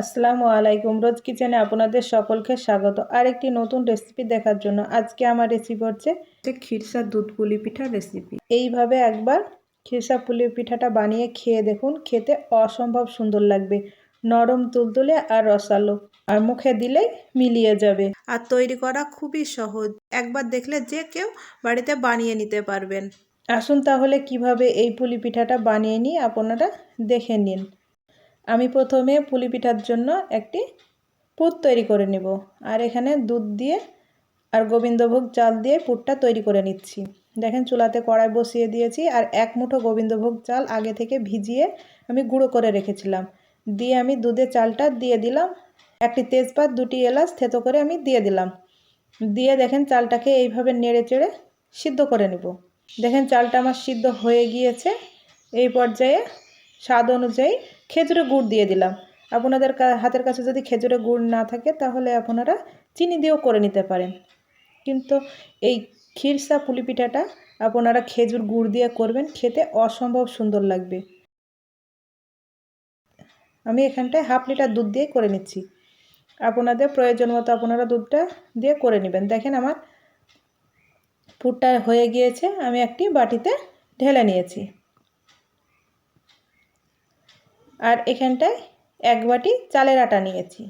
আসসালামু আলাইকুম। রোজ কিচেনে আপনাদের সকলকে স্বাগত। আর একটি নতুন রেসিপি দেখার জন্য আজকে আমার রেসিপি হচ্ছে খিরসা দুধ পুলি পিঠার রেসিপি এইভাবে একবার খিরসা পুলি পিঠাটা বানিয়ে খেয়ে দেখুন, খেতে অসম্ভব সুন্দর লাগবে। নরম তুলতুলে আর রসালো, আর মুখে দিলেই মিলিয়ে যাবে। আর তৈরি করা খুবই সহজ। একবার দেখলে যে কেউ বাড়িতে বানিয়ে নিতে পারবেন। আসুন তাহলে কীভাবে এই পুলি পিঠাটা বানিয়ে নিয়ে আপনারা দেখে নিন। আমি প্রথমে পুলি পিঠার জন্য একটি পুর তৈরি করে নেব। আর এখানে দুধ দিয়ে আর গোবিন্দভোগ চাল দিয়ে পুরটা তৈরি করে নিচ্ছি। দেখেন চুলাতে কড়াই বসিয়ে দিয়েছি আর এক মুঠো গোবিন্দভোগ চাল আগে থেকে ভিজিয়ে আমি গুঁড়ো করে রেখেছিলাম। দিয়ে আমি দুধে চালটা দিয়ে দিলাম। একটি তেজপাত, দুটি এলাচ থেতো করে আমি দিয়ে দিলাম। দিয়ে দেখেন চালটাকে এইভাবে নেড়ে চেড়ে সিদ্ধ করে নেব। দেখেন চালটা আমার সিদ্ধ হয়ে গিয়েছে। এই পর্যায়ে স্বাদ অনুযায়ী খেজুরে গুড় দিয়ে দিলাম। আপনাদের হাতের কাছে যদি খেজুরে গুড় না থাকে, তাহলে আপনারা চিনি দিয়েও করে নিতে পারেন। কিন্তু এই ক্ষীরসা পুলি পিঠাটা আপনারা খেজুর গুড় দিয়ে করবেন, খেতে অসম্ভব সুন্দর লাগবে। আমি এখানটায় হাফ লিটার দুধ দিয়ে করে নিচ্ছি। আপনাদের প্রয়োজন মতো আপনারা দুধটা দিয়ে করে নেবেন। দেখেন আমার পুরটা হয়ে গিয়েছে, আমি একটি বাটিতে ঢেলে নিয়েছি। আর এখানটায় এক বাটি চালের আটা নিয়েছি।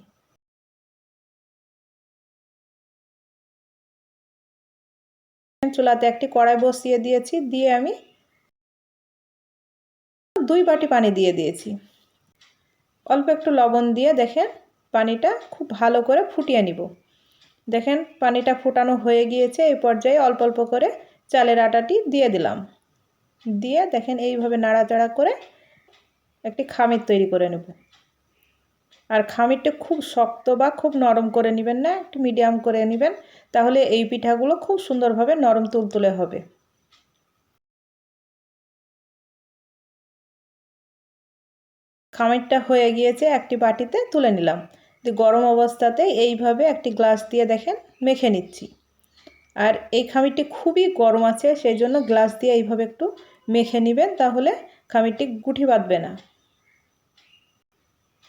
চুলাতে একটি কড়াই বসিয়ে দিয়েছি, দিয়ে আমি দুই বাটি পানি দিয়ে দিয়েছি। অল্প একটু লবণ দিয়ে দেখেন পানিটা খুব ভালো করে ফুটিয়ে নিব। দেখেন পানিটা ফুটানো হয়ে গিয়েছে এই পর্যায়ে অল্প অল্প করে চালের আটাটি দিয়ে দিলাম। দিয়ে দেখেন এইভাবে নাড়াচাড়া করে একটি খামির তৈরি করে নেব। আর খামিরটা খুব শক্ত বা খুব নরম করে নেবেন না, একটু মিডিয়াম করে নেবেন, তাহলে এই পিঠাগুলো খুব সুন্দরভাবে নরম তুলতুলে হবে। খামিরটা হয়ে গিয়েছে একটি বাটিতে তুলে নিলাম। গরম অবস্থাতে এইভাবে একটি গ্লাস দিয়ে দেখেন মেখে নিচ্ছি। আর এই খামিরটি খুবই গরম আছে, সেই জন্য গ্লাস দিয়ে এইভাবে একটু মেখে নেবেন, তাহলে খামিরটি গুঠি বাঁধবে না।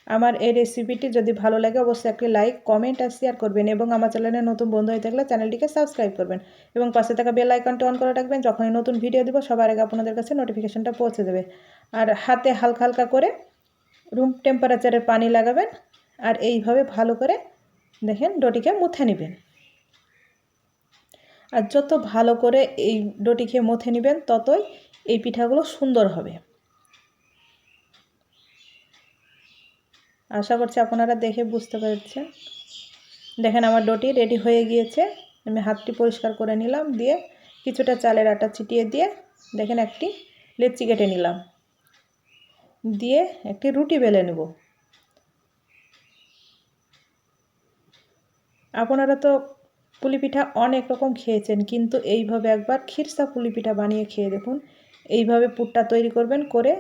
আমার এই রেসিপিটি যদি ভালো লাগে, অবশ্যই একটি লাইক কমেন্ট আর শেয়ার করবেন এবং আমার চ্যানেলে নতুন বন্ধু হয়ে থাকলে চ্যানেলটিকে সাবস্ক্রাইব করবেন। এবং পাশে থাকা বেল আইকনটি অন করে রাখবেন, যখনই নতুন ভিডিও দেবো, সবার আগে আপনাদের কাছে নোটিফিকেশনটা পৌঁছে দেবে। আর হাতে হালকা হালকা করে রুম টেম্পারেচারের পানি লাগাবেন আর এইভাবে ভালো করে দেখেন ডটিকে মুথে নেবেন। আর যত ভালো করে এই ডটিকে মুথে নেবেন, ততই এই পিঠাগুলো সুন্দর হবে। আশা করছি আপনারা দেখে বুঝতে পেরেছেন। দেখেন আমার ডোটি রেডি হয়ে গিয়েছে। আমি হাতটি পরিষ্কার করে নিলাম, দিয়ে কিছুটা চালের আটা ছিটিয়ে দিয়ে দেখেন একটি লেচি কেটে নিলাম। দিয়ে একটি রুটি বেলে নেব। আপনারা তো পুলি পিঠা অনেক রকম খেয়েছেন, কিন্তু এইভাবে একবার খিরসা পুলি পিঠা বানিয়ে খেয়ে দেখুন। এইভাবে পুরটা তৈরি করবেন করে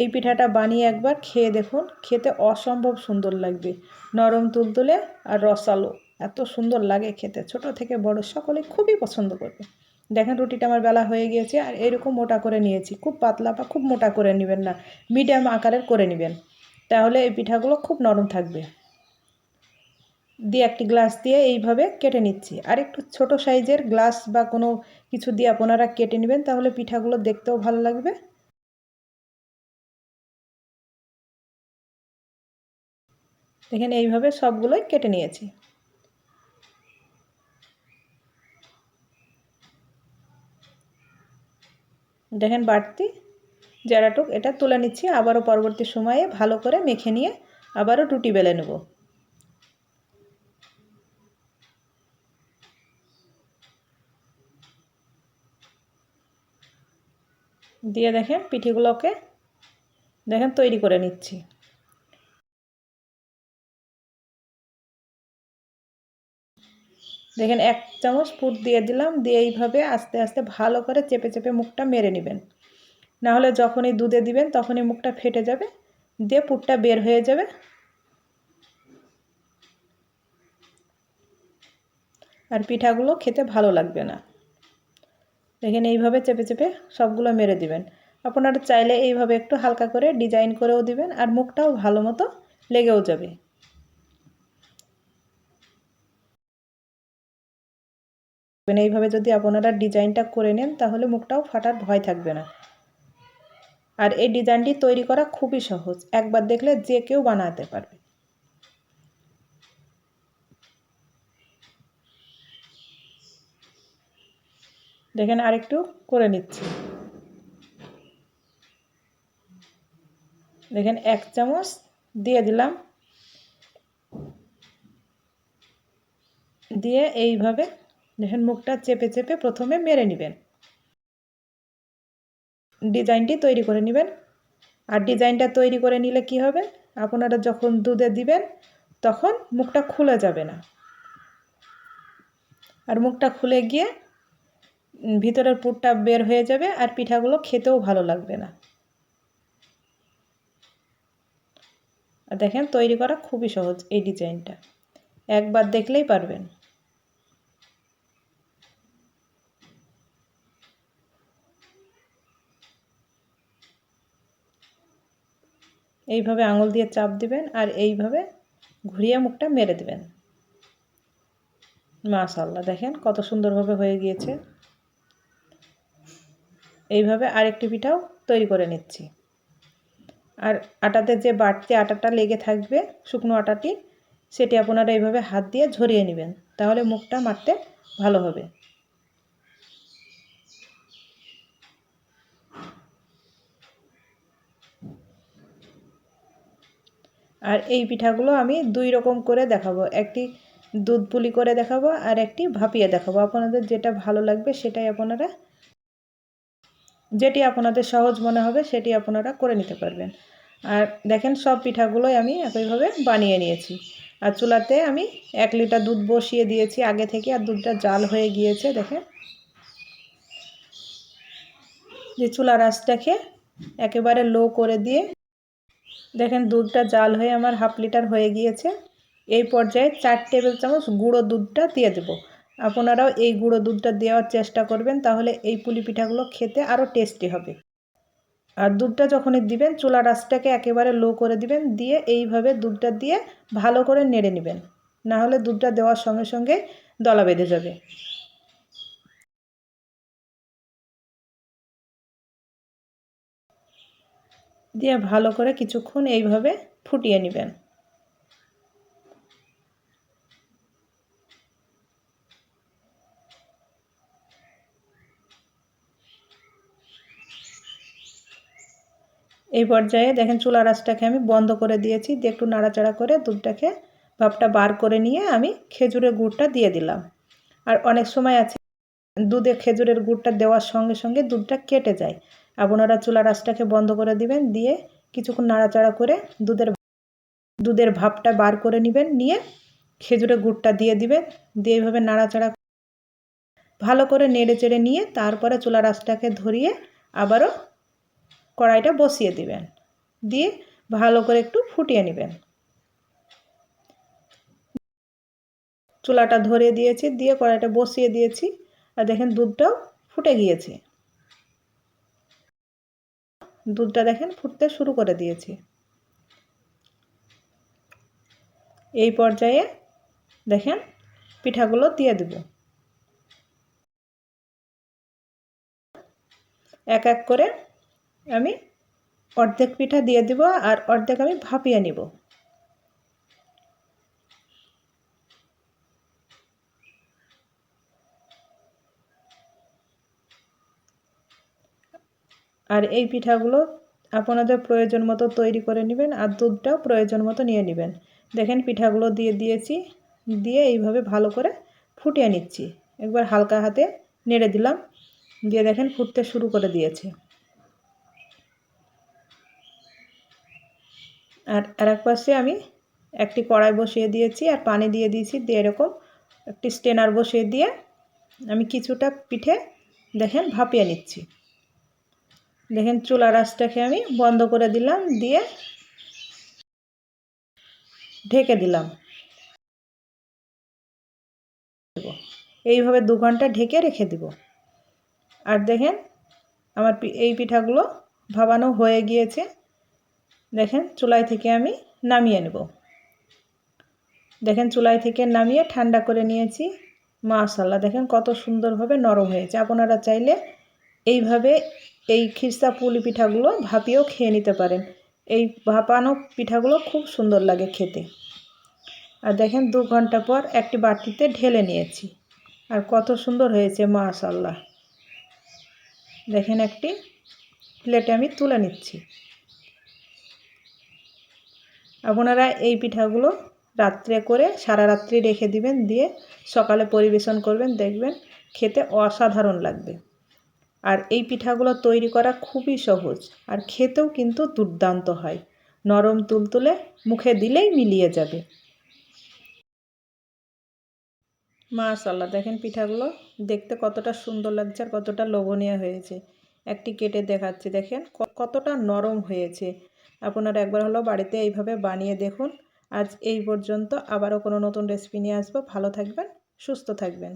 এই পিঠাটা বানিয়ে একবার খেয়ে দেখুন। খেতে অসম্ভব সুন্দর লাগবে। নরম তুলতুলে আর রসালো। এত সুন্দর লাগে খেতে। ছোট থেকে বড় সকলে খুবই পছন্দ করবে। দেখেন রুটিটা আমার বেলা হয়ে গিয়েছে আর এরকম মোটা করে নিয়েছি। খুব পাতলা বা খুব মোটা করে নেবেন না। মিডিয়াম আকারের করে নেবেন। তাহলে এই পিঠাগুলো খুব নরম থাকবে। দিয়ে একটি গ্লাস দিয়ে এইভাবে কেটে নিচ্ছি। আর একটু ছোট সাইজের গ্লাস বা কোনো কিছু দিয়ে আপনারা কেটে নেবেন, তাহলে পিঠাগুলো দেখতেও ভালো লাগবে। দেখেন এইভাবে সবগুলোই কেটে নিয়েছি। দেখেন বাড়তি জারাটুক এটা তুলে নিচ্ছি, আবারও পরবর্তী সময়ে ভালো করে মেখে নিয়ে আবারও রুটি বেলে নেব। দিয়ে দেখেন পিঠিগুলোকে দেখেন তৈরি করে নিচ্ছি। দেখেন, এক চামচ ফুট দিয়ে দিলাম, দিয়ে এইভাবে আস্তে আস্তে ভালো করে চেপে চেপে মুখটা মেরে নেবেন। নাহলে যখনই দুধে দিবেন, তখনই মুখটা ফেটে যাবে, দিয়ে পুরটা বের হয়ে যাবে। আর পিঠাগুলো খেতে ভালো লাগবে না। দেখেন, এইভাবে চেপে চেপে সবগুলো মেরে দিবেন। আপনারা চাইলে এইভাবে একটু হালকা করে ডিজাইন করেও দিবেন, আর মুখটাও ভালো মতো লেগেও যাবে। এইভাবে যদি আপনারা ডিজাইনটা করে নেন, তাহলে মুখটাও ফাটার ভয় থাকবে না। আর এই ডিজাইনটি তৈরি করা খুবই সহজ। একবার দেখলে যে কেউ বানাতে পারবে। দেখেন, আরেকটু করে নিচ্ছি। দেখেন, এক চামচ দিয়ে দিলাম। দিয়ে এইভাবে দেখেন, মুখটা চেপে চেপে প্রথমে মেরে নেবেন। ডিজাইনটি তৈরি করে নেবেন। আর ডিজাইনটা তৈরি করে নিলে কি হবে? আপনারা যখন দুধে দিবেন, তখন মুখটা খুলে যাবে না। আর মুখটা খুলে গিয়ে ভিতরের পুরটা বের হয়ে যাবে আর পিঠাগুলো খেতেও ভালো লাগবে না। আর দেখেন, তৈরি করা খুবই সহজ এই ডিজাইনটা। একবার দেখলেই পারবেন। এইভাবে আঙুল দিয়ে চাপ দিবেন আর এইভাবে ঘুরিয়ে মুখটা মেরে দেবেন। মাশাল্লাহ দেখেন কত সুন্দরভাবে হয়ে গিয়েছে। এইভাবে আরেকটি পিঠাও তৈরি করে নিচ্ছি। আর আটাতে যে বাড়তি আটাটা লেগে থাকবে, শুকনো আটাটি, সেটি আপনারা এইভাবে হাত দিয়ে ঝরিয়ে নেবেন, তাহলে মুখটা মারতে ভালো হবে। আর এই পিঠাগুলো আমি দুই রকম করে দেখাবো। একটি দুধ পুলি করে দেখাবো আর একটি ভাপিয়ে দেখাবো। আপনাদের যেটা ভালো লাগবে সেটাই আপনারা, যেটি আপনাদের সহজ মনে হবে সেটি আপনারা করে নিতে পারবেন। আর দেখেন সব পিঠাগুলোই আমি একইভাবে বানিয়ে নিয়েছি। আর চুলাতে আমি এক লিটার দুধ বসিয়ে দিয়েছি। আগে থেকে আর দুধটা জাল হয়ে গিয়েছে, দেখেন। যে চুলা রাসটাকে একেবারে লো করে দিয়ে দেখেন দুধটা জাল হয়ে আমার হাফ লিটার হয়ে গিয়েছে। এই পর্যায়ে চার টেবিল চামচ গুঁড়ো দুধটা দিয়ে দেবো। আপনারাও এই গুঁড়ো দুধটা দেওয়ার চেষ্টা করবেন, তাহলে এই পুলি পিঠাগুলো খেতে আরও টেস্টি হবে। আর দুধটা যখনই দিবেন চুলা রাসটাকে একেবারে লো করে দিবেন, দিয়ে এইভাবে দুধটা দিয়ে ভালো করে নেড়ে নেবেন। না হলে দুধটা দেওয়ার সঙ্গে সঙ্গে দলা বেঁধে যাবে। দিয়ে ভালো করে কিছুক্ষণ এইভাবে ফুটিয়ে নেবেন। এই পর্যায়ে দেখেন চুলা রাসটাকে আমি বন্ধ করে দিয়েছি, দিয়ে একটু নাড়াচাড়া করে দুধটাকে ভাপটা বার করে নিয়ে আমি খেজুরের গুড়টা দিয়ে দিলাম। আর অনেক সময় আছে দুধে খেজুরের গুড়টা দেওয়ার সঙ্গে সঙ্গে দুধটা কেটে যায়। আপনারা চুলা রাসটাকে বন্ধ করে দিবেন, দিয়ে কিছুক্ষণ নাড়াচাড়া করে দুধের দুধের ভাপটা বার করে নেবেন, নিয়ে খেজুরের গুড়টা দিয়ে দিবেন, দিয়ে এইভাবে নাড়াচাড়া ভালো করে নেড়ে চেড়ে নিয়ে তারপরে চুলা রাসটাকে ধরিয়ে আবারও কড়াইটা বসিয়ে দিবেন, দিয়ে ভালো করে একটু ফুটিয়ে নেবেন। চুলাটা ধরে দিয়েছি, দিয়ে কড়াইটা বসিয়ে দিয়েছি, আর দেখেন দুধটাও ফুটে গিয়েছে। দুধটা দেখেন ফুটতে শুরু করে দিয়েছি। এই পর্যায়ে দেখেন পিঠাগুলো দিয়ে দেব। এক এক করে আমি অর্ধেক পিঠা দিয়ে দিব আর অর্ধেক আমি ভাপিয়ে নিব। আর এই পিঠাগুলো আপনাদের প্রয়োজন মতো তৈরি করে নেবেন আর দুধটাও প্রয়োজন মতো নিয়ে নেবেন। দেখেন পিঠাগুলো দিয়ে দিয়েছি, দিয়ে এইভাবে ভালো করে ফুটিয়ে নিচ্ছি। একবার হালকা হাতে নেড়ে দিলাম, দিয়ে দেখেন ফুটতে শুরু করে দিয়েছে। আর আর এক পাশে আমি একটি কড়াই বসিয়ে দিয়েছি আর পানি দিয়ে দিয়েছি, দিয়ে এরকম একটি স্টেনার বসিয়ে দিয়ে আমি কিছুটা পিঠে দেখেন ভাপিয়ে নিচ্ছি। দেখেন চুলা রাসটাকে আমি বন্ধ করে দিলাম, দিয়ে ঢেকে দিলাম। এইভাবে দু ঘণ্টা ঢেকে রেখে দিব। আর দেখেন আমার এই পিঠাগুলো ভাবানো হয়ে গিয়েছে। দেখেন চুলাই থেকে আমি নামিয়ে নেব। দেখেন চুলাই থেকে নামিয়ে ঠান্ডা করে নিয়েছি। মাশাল্লাহ দেখেন কত সুন্দরভাবে নরম হয়েছে। আপনারা চাইলে এইভাবে এই খিস্তা পুলি পিঠাগুলো ভাপিয়েও খেয়ে নিতে পারেন। এই ভাপানো পিঠাগুলো খুব সুন্দর লাগে খেতে। আর দেখেন দু ঘণ্টা পর একটি বাটিতে ঢেলে নিয়েছি। আর কত সুন্দর হয়েছে মাশাল্লাহ দেখেন একটি প্লেটে আমি তুলে নিচ্ছি। আপনারা এই পিঠাগুলো রাত্রে করে সারা রাত্রি রেখে দিবেন, দিয়ে সকালে পরিবেশন করবেন, দেখবেন খেতে অসাধারণ লাগবে। আর এই পিঠাগুলো তৈরি করা খুবই সহজ আর খেতেও কিন্তু দুর্দান্ত হয়। নরম তুলতুলে মুখে দিলেই মিলিয়ে যাবে। মাশাল্লাহ দেখেন পিঠাগুলো দেখতে কতটা সুন্দর লাগছে আর কতটা লোভনীয় হয়েছে। একটি কেটে দেখাচ্ছি, দেখেন কতটা নরম হয়েছে। আপনারা একবার হলো বাড়িতে এইভাবে বানিয়ে দেখুন। আজ এই পর্যন্ত আবারও কোনো নতুন রেসিপি নিয়ে আসব। ভালো থাকবেন, সুস্থ থাকবেন।